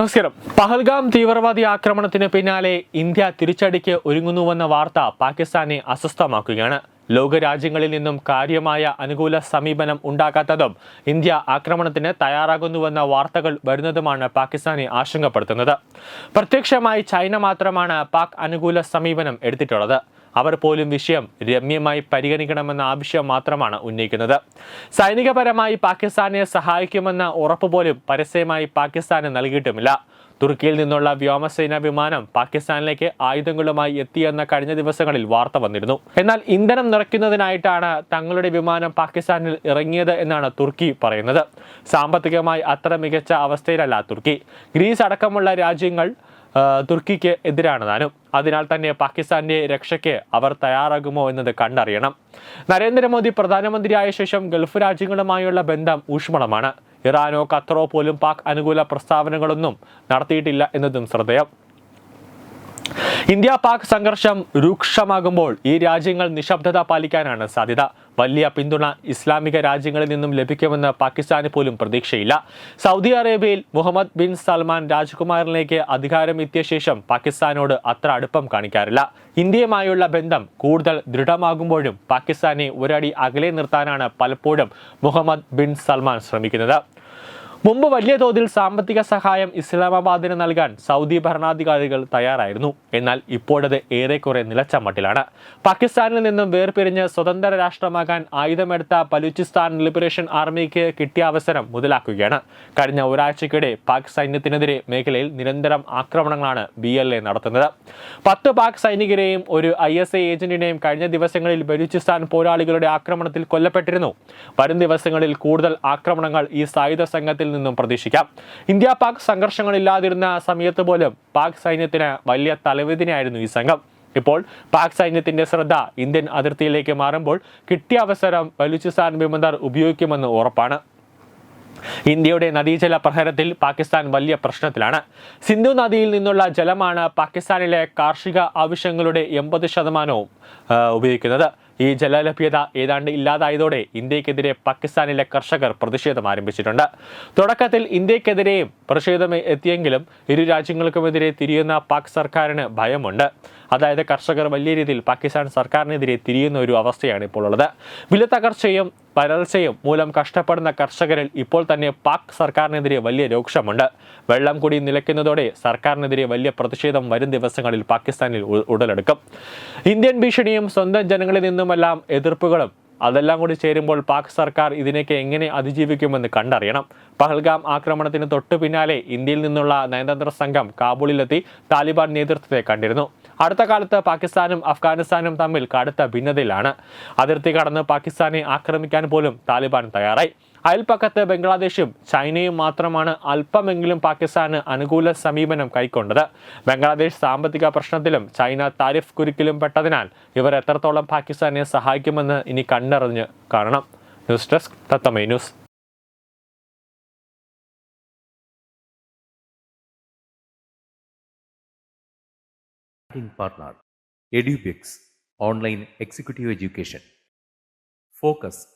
നമസ്കാരം. പഹൽഗാം തീവ്രവാദി ആക്രമണത്തിന് പിന്നാലെ ഇന്ത്യ തിരിച്ചടിക്ക് ഒരുങ്ങുന്നുവെന്ന വാർത്ത പാകിസ്ഥാനെ അസ്വസ്ഥമാക്കുകയാണ്. ലോകരാജ്യങ്ങളിൽ നിന്നും കാര്യമായ അനുകൂല സമീപനം ഉണ്ടാകാത്തതും ഇന്ത്യ ആക്രമണത്തിന് തയ്യാറാകുന്നുവെന്ന വാർത്തകൾ വരുന്നതുമാണ് പാകിസ്ഥാനെ ആശങ്കപ്പെടുത്തുന്നത്. പ്രത്യക്ഷമായി ചൈന മാത്രമാണ് പാക് അനുകൂല സമീപനം എടുത്തിട്ടുള്ളത്. അവർ പോലും വിഷയം രമ്യമായി പരിഗണിക്കണമെന്ന ആവശ്യം മാത്രമാണ് ഉന്നയിക്കുന്നത്. സൈനികപരമായി പാകിസ്ഥാനെ സഹായിക്കുമെന്ന ഉറപ്പ് പോലും പരസ്യമായി പാകിസ്ഥാന് നൽകിയിട്ടുമില്ല. തുർക്കിയിൽ നിന്നുള്ള വ്യോമസേനാ വിമാനം പാകിസ്ഥാനിലേക്ക് ആയുധങ്ങളുമായി എത്തിയെന്ന കഴിഞ്ഞ ദിവസങ്ങളിൽ വാർത്ത വന്നിരുന്നു. എന്നാൽ ഇന്ധനം നിറയ്ക്കുന്നതിനായിട്ടാണ് തങ്ങളുടെ വിമാനം പാകിസ്ഥാനിൽ ഇറങ്ങിയത് എന്നാണ് തുർക്കി പറയുന്നത്. സാമ്പത്തികമായി അത്ര മികച്ച അവസ്ഥയിലല്ല തുർക്കി. ഗ്രീസ് അടക്കമുള്ള രാജ്യങ്ങൾ തുർക്കിക്ക് എതിരാണ് താനും. അതിനാൽ തന്നെ പാകിസ്ഥാന്റെ രക്ഷയ്ക്ക് അവർ തയ്യാറാകുമോ എന്നത് കണ്ടറിയണം. നരേന്ദ്രമോദി പ്രധാനമന്ത്രിയായ ശേഷം ഗൾഫ് രാജ്യങ്ങളുമായുള്ള ബന്ധം ഊഷ്മളമാണ്. ഇറാനോ ഖത്തറോ പോലും പാക് അനുകൂല പ്രസ്താവനകളൊന്നും നടത്തിയിട്ടില്ല എന്നതും ശ്രദ്ധേയം. ഇന്ത്യ പാക് സംഘർഷം രൂക്ഷമാകുമ്പോൾ ഈ രാജ്യങ്ങൾ നിശബ്ദത പാലിക്കാനാണ് സാധ്യത. വലിയ പിന്തുണ ഇസ്ലാമിക രാജ്യങ്ങളിൽ നിന്നും ലഭിക്കുമെന്ന് പാകിസ്ഥാന് പോലും പ്രതീക്ഷയില്ല. സൗദി അറേബ്യയിൽ മുഹമ്മദ് ബിൻ സൽമാൻ രാജകുമാരനിലേക്ക് അധികാരം എത്തിയ ശേഷം പാകിസ്ഥാനോട് അത്ര അടുപ്പം കാണിക്കാറില്ല. ഇന്ത്യയുമായുള്ള ബന്ധം കൂടുതൽ ദൃഢമാകുമ്പോഴും പാകിസ്ഥാനെ ഒരടി അകലെ നിർത്താനാണ് പലപ്പോഴും മുഹമ്മദ് ബിൻ സൽമാൻ ശ്രമിക്കുന്നത്. മുമ്പ് വലിയ തോതിൽ സാമ്പത്തിക സഹായം ഇസ്ലാമാബാദിന് നൽകാൻ സൗദി ഭരണാധികാരികൾ തയ്യാറായിരുന്നു. എന്നാൽ ഇപ്പോഴത് ഏറെക്കുറെ നിലച്ച മട്ടിലാണ് പാകിസ്ഥാനിൽ നിന്നും വേർപിരിഞ്ഞ് സ്വതന്ത്ര രാഷ്ട്രമാകാൻ ആയുധമെടുത്ത ബലൂചിസ്ഥാൻ ലിബറേഷൻ ആർമിക്ക് കിട്ടിയ അവസരം മുതലാക്കുകയാണ്. കഴിഞ്ഞ ഒരാഴ്ചക്കിടെ പാക് സൈന്യത്തിനെതിരെ മേഖലയിൽ നിരന്തരം ആക്രമണങ്ങളാണ് ബി എൽ എ നടത്തുന്നത്. പത്ത് പാക് സൈനികരെയും ഒരു ഐ എസ് എ ഏജന്റിനെയും കഴിഞ്ഞ ദിവസങ്ങളിൽ ബലൂചിസ്ഥാൻ പോരാളികളുടെ ആക്രമണത്തിൽ കൊല്ലപ്പെട്ടിരുന്നു. വരും ദിവസങ്ങളിൽ കൂടുതൽ ആക്രമണങ്ങൾ ഈ സായുധ സംഘത്തിൽ നിന്നും പ്രതീക്ഷിക്കാം. ഇന്ത്യ പാക് സംഘർഷങ്ങളില്ലാതിരുന്ന സമയത്ത് പോലും പാക് സൈന്യത്തിന് വലിയ തലവേദനയായിരുന്നു ഈ സംഘം. ഇപ്പോൾ പാക് സൈന്യത്തിന്റെ ശ്രദ്ധ ഇന്ത്യൻ അതിർത്തിയിലേക്ക് മാറുമ്പോൾ കിട്ടിയ അവസരം ബലൂചിസ്ഥാൻ വിമതർ ഉപയോഗിക്കുമെന്ന് ഉറപ്പാണ്. ഇന്ത്യയുടെ നദീജല പ്രഹരത്തിൽ പാകിസ്ഥാൻ വലിയ പ്രശ്നത്തിലാണ്. സിന്ധു നദിയിൽ നിന്നുള്ള ജലമാണ് പാകിസ്ഥാനിലെ കാർഷിക ആവശ്യങ്ങളുടെ എൺപത് ശതമാനവും ഉപയോഗിക്കുന്നത്. ഈ ജലലഭ്യത ഏതാണ്ട് ഇല്ലാതായതോടെ ഇന്ത്യക്കെതിരെ പാകിസ്ഥാനിലെ കർഷകർ പ്രതിഷേധം ആരംഭിച്ചിട്ടുണ്ട്. തുടക്കത്തിൽ ഇന്ത്യക്കെതിരെയും പ്രതിഷേധം എത്തിയെങ്കിലും ഇരു രാജ്യങ്ങൾക്കുമെതിരെ തിരിയുന്ന പാക് സർക്കാരിന് ഭയമുണ്ട്. അതായത് കർഷകർ വലിയ രീതിയിൽ പാകിസ്ഥാൻ സർക്കാരിനെതിരെ തിരിയുന്ന ഒരു അവസ്ഥയാണ് ഇപ്പോൾ ഉള്ളത്. വിലത്തകർച്ചയും വരൾച്ചയും മൂലം കഷ്ടപ്പെടുന്ന കർഷകരിൽ ഇപ്പോൾ തന്നെ പാക് സർക്കാരിനെതിരെ വലിയ രൂക്ഷമുണ്ട്. വെള്ളം കൂടി നിലയ്ക്കുന്നതോടെ സർക്കാരിനെതിരെ വലിയ പ്രതിഷേധം വരും ദിവസങ്ങളിൽ പാകിസ്ഥാനിൽ ഉടലെടുക്കും. ഇന്ത്യൻ ഭീഷണിയും സ്വന്തം ജനങ്ങളിൽ നിന്നുമെല്ലാം എതിർപ്പുകളും അതെല്ലാം കൂടി ചേരുമ്പോൾ പാക് സർക്കാർ ഇതിനേക്ക് എങ്ങനെ അതിജീവിക്കുമെന്ന് കണ്ടറിയണം. പഹൽഗാം ആക്രമണത്തിന് തൊട്ടു പിന്നാലെ ഇന്ത്യയിൽ നിന്നുള്ള നയതന്ത്ര സംഘം കാബൂളിലെത്തി താലിബാൻ നേതൃത്വത്തെ കണ്ടിരുന്നു. അടുത്ത കാലത്ത് പാകിസ്ഥാനും അഫ്ഗാനിസ്ഥാനും തമ്മിൽ കടുത്ത ഭിന്നതയിലാണ്. അതിർത്തി കടന്ന് പാകിസ്ഥാനെ ആക്രമിക്കാൻ പോലും താലിബാൻ തയ്യാറായി. അയൽപ്പക്കത്ത് ബംഗ്ലാദേശും ചൈനയും മാത്രമാണ് അല്പമെങ്കിലും പാകിസ്ഥാന് അനുകൂല സമീപനം കൈക്കൊണ്ടത്. ബംഗ്ലാദേശ് സാമ്പത്തിക പ്രശ്നത്തിലും ചൈന താരിഫ് കുരുക്കിലും പെട്ടതിനാൽ ഇവർ എത്രത്തോളം പാകിസ്ഥാനെ സഹായിക്കുമെന്ന് ഇനി കണ്ടറിഞ്ഞ് കാണണം. News desk തത്തമൈ news. Online executive education Education.